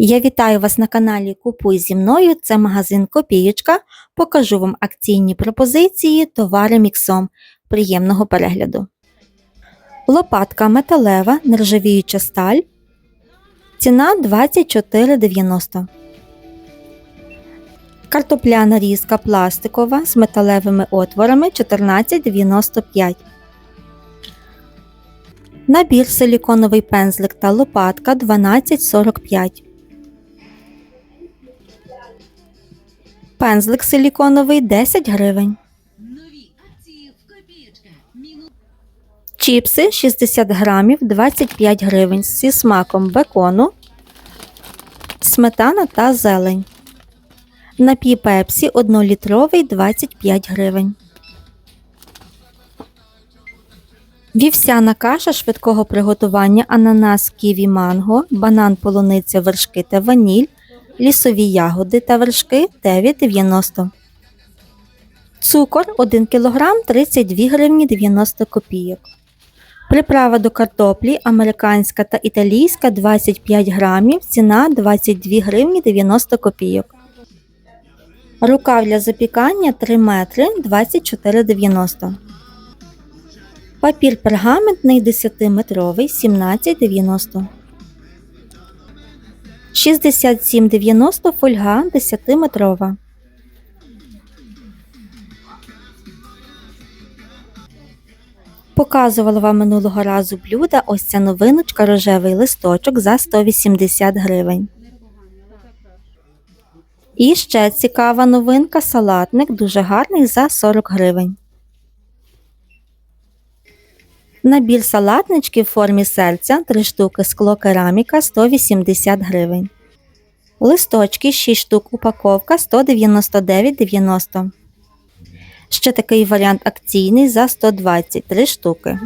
Я вітаю вас на каналі Купуй зі мною. Це магазин Копієчка. Покажу вам акційні пропозиції, товари міксом. Приємного перегляду. Лопатка металева, нержавіюча сталь. Ціна 24,90. Картопляна різка пластикова з металевими отворами 14,95. Набір силіконовий пензлик та лопатка 12,45. Пензлик силіконовий 10 гривень. Чіпси 60 грамів 25 гривень зі смаком бекону, сметана та зелень. Напій пепсі 1-літровий 25 гривень. Вівсяна каша швидкого приготування ананас ківі манго, банан полуниця вершки та ваніль, лісові ягоди та вершки 9,90. Цукор 1 кг 32 гривні 90 копійок. Приправа до картоплі американська та італійська 25 грамів, ціна 22 гривні 90 копійок. Рукав для запікання 3 метри 24,90. Папір пергаментний 10-метровий 17,90. 67,90 фольга 10-метрова. Показувала вам минулого разу блюда. Ось ця новиночка рожевий листочок за 180 гривень. І ще цікава новинка салатник, дуже гарний за 40 гривень. Набір салатнички в формі серця 3 штуки скло кераміка 180 гривень. Листочки 6 штук упаковка 199,90. Ще такий варіант акційний за 123 штуки.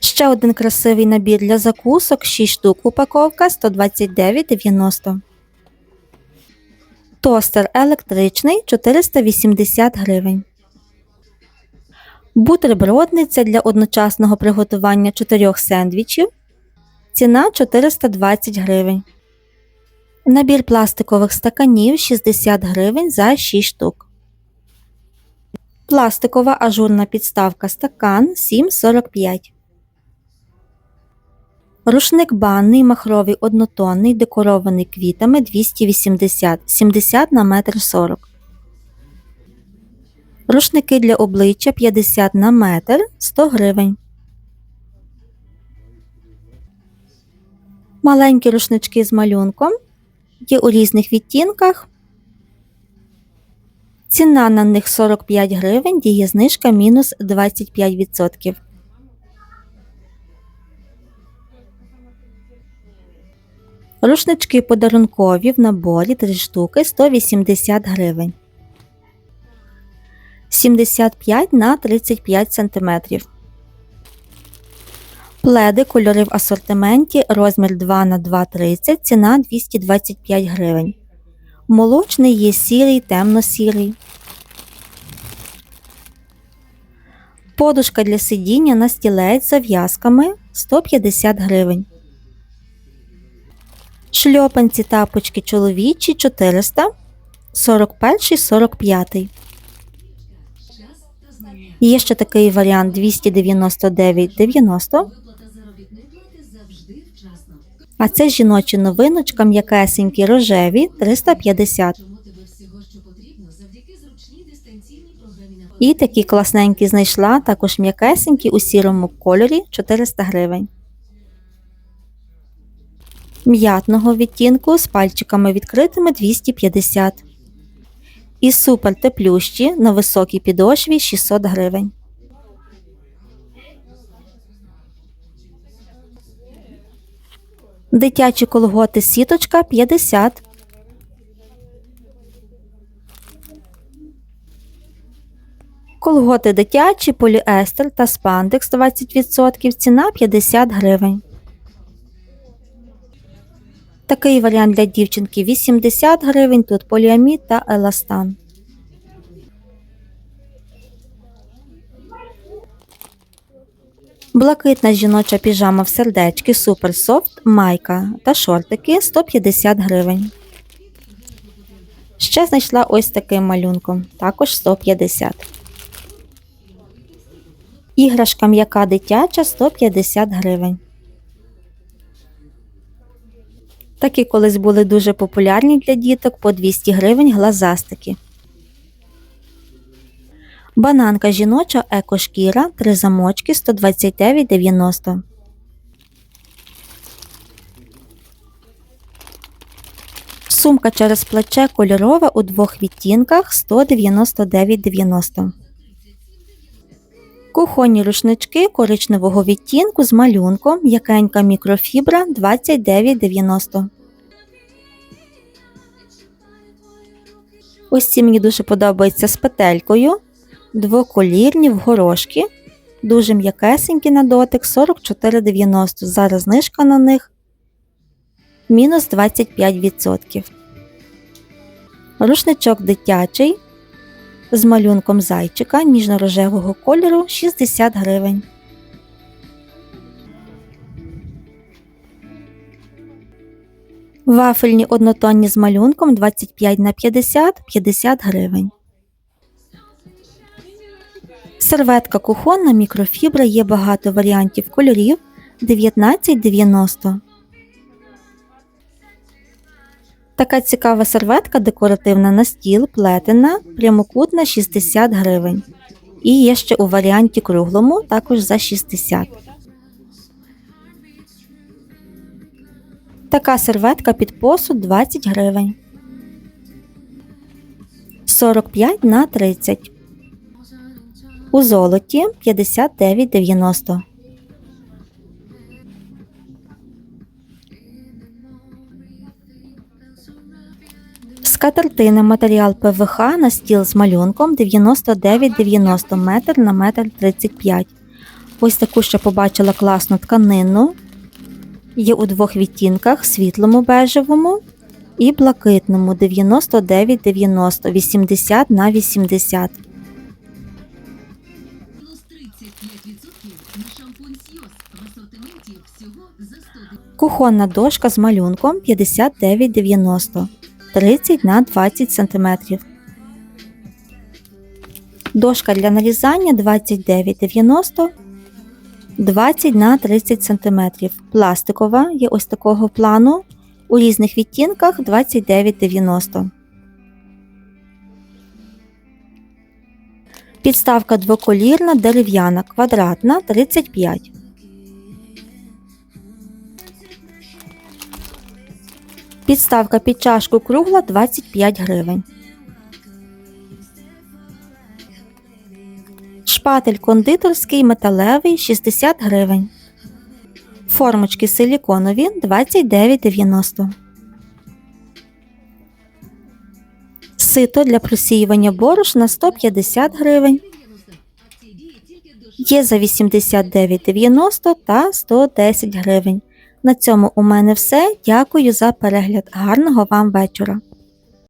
Ще один красивий набір для закусок 6 штук упаковка 129,90. Тостер електричний 480 гривень. Бутербродниця для одночасного приготування 4 сендвічів. Ціна 420 гривень. Набір пластикових стаканів 60 гривень за 6 штук. Пластикова ажурна підставка стакан 7,45. Рушник банний махровий однотонний декорований квітами 280 70 на 1,40 м. Рушники для обличчя 50 на метр 100 гривень. Маленькі рушнички з малюнком є у різних відтінках. Ціна на них 45 гривень, діє знижка мінус 25%. Рушнички подарункові в наборі 3 штуки 180 гривень. 75 на 35 см. Пледи кольори в асортименті розмір 2 на 2,30 ціна 225 гривень. Молочний є сірий, темно-сірий. Подушка для сидіння на стілець з зав'язками 150 гривень. Шльопанці тапочки чоловічі 400 41 45. Є ще такий варіант 299,90. Виплата заробітної плати завжди вчасно. А це жіночі новиночка, м'якесенькі рожеві 350. Чому тебе всього, що потрібно, завдяки зручній дистанційній програмі на І такі класненькі знайшла, також м'якесенькі у сірому кольорі 400 гривень. М'ятного відтінку з пальчиками відкритими 250. І супер теплющі на високій підошві 600 гривень. Дитячі колготи сіточка 50. Колготи дитячі, поліестер та спандекс 20%, ціна 50 гривень. Такий варіант для дівчинки 80 гривень, тут поліамід та еластан. Блакитна жіноча піжама в сердечки Soft, майка та шортики 150 гривень. Ще знайшла ось таким малюнком, також 150. Іграшка м'яка дитяча 150 гривень. Такі колись були дуже популярні для діток по 200 гривень глазастики. Бананка жіноча екошкіра, три замочки 129,90. Сумка через плече кольорова у двох відтінках 199,90. Кухонні рушнички коричневого відтінку з малюнком, м'якенька мікрофібра 29,90. Ось ці мені дуже подобаються з петелькою. Двоколірні в горошки. Дуже м'якесенькі на дотик 44,90. Зараз знижка на них мінус 25%. Рушничок дитячий з малюнком зайчика ніжно-рожевого кольору 60 гривень. Вафельні однотонні з малюнком 25 на 50 50 гривень. Серветка кухонна мікрофібра є багато варіантів кольорів 19,90. Така цікава серветка декоративна на стіл, плетена, прямокутна 60 гривень. І є ще у варіанті круглому, також за 60. Така серветка під посуд 20 гривень. 45 на 30. У золоті 59,90. Скатертина матеріал ПВХ на стіл з малюнком 99,90 метр на метр 35. Ось таку ще побачила класну тканину. Є у двох відтінках світлому бежевому і блакитному 99,90 80 на 80. Мінус 35% на шампунь Сйоз в асортименті всього за 100 Кухонна дошка з малюнком 59,90 30 на 20 см. Дошка для нарізання 29,90 20 на 30 см. Пластикова є ось такого плану. У різних відтінках 29,90. Підставка двоколірна дерев'яна квадратна 35. Підставка під чашку кругла 25 гривень. Шпатель кондитерський металевий 60 гривень. Формочки силіконові 29,90. Сито для просіювання борошна 150 гривень. Є за 89,90 та 110 гривень. На цьому у мене все. Дякую за перегляд. Гарного вам вечора!